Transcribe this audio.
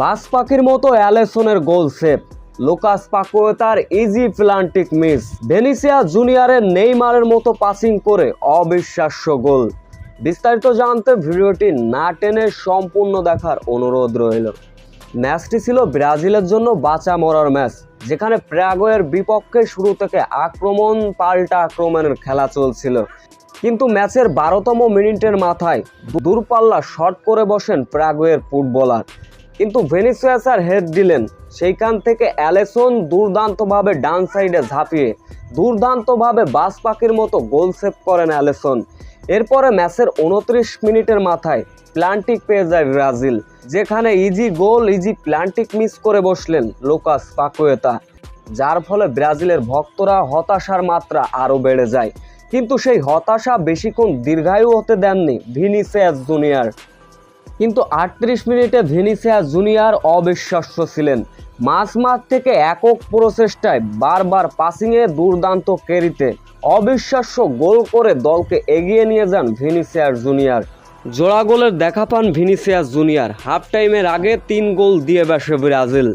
বাস পাখির মতো অ্যালেসনের গোল সেভ। লোকাস পাকোয়েতার ইজি প্লান্টিক মিস। ভেনিসিয়া জুনিয়রের নেইমারের মতো পাসিং করে অবিশ্বাস্য গোল। বিস্তারিত জানতে ভিডিওটি না টেনে সম্পূর্ণ দেখার অনুরোধ রইল। ম্যাচটি ছিল ব্রাজিলের জন্য বাঁচা মরার ম্যাচ, যেখানে প্রাগয়ের বিপক্ষে শুরু থেকে আক্রমণ, পাল্টা আক্রমণের খেলা চলছিল। কিন্তু ম্যাচের বারোতম মিনিটের মাথায় দূরপাল্লা শট করে বসেন প্রাগয়ের ফুটবলার। কিন্তু ভেনিসুয়াসার হেড দিলেন সেইখান থেকে অ্যালেসন দুর্দান্তভাবে ডান সাইডে ঝাঁপিয়ে, দুর্দান্তভাবে বাস পাখির মতো গোল সেভ করেন অ্যালেসন। এরপরে ম্যাচের উনত্রিশ মিনিটের মাথায় প্লান্টিক পেয়ে যায় ব্রাজিল, যেখানে ইজি গোল, ইজি প্লান্টিক মিস করে বসলেন লোকাস পাকুয়েতা, যার ফলে ব্রাজিলের ভক্তরা হতাশার মাত্রা আরও বেড়ে যায়। কিন্তু সেই হতাশা বেশিক্ষণ দীর্ঘায়ু হতে দেননি ভিনিসিয়াস জুনিয়র। কিন্তু আটত্রিশ মিনিটে ভেনিসিয়া জুনিয়র অবিশ্বাস্য ছিলেন। মাঝ মাস থেকে একক প্রচেষ্টায় বারবার পাসিংয়ে দুর্দান্ত কেরিতে অবিশ্বাস্য গোল করে দলকে এগিয়ে নিয়ে যান ভেনিসিয়ার জুনিয়র। জোড়া গোলের দেখা পান ভিনিসিয়াস জুনিয়র। হাফ টাইমের আগে তিন গোল দিয়ে বসে ব্রাজিল।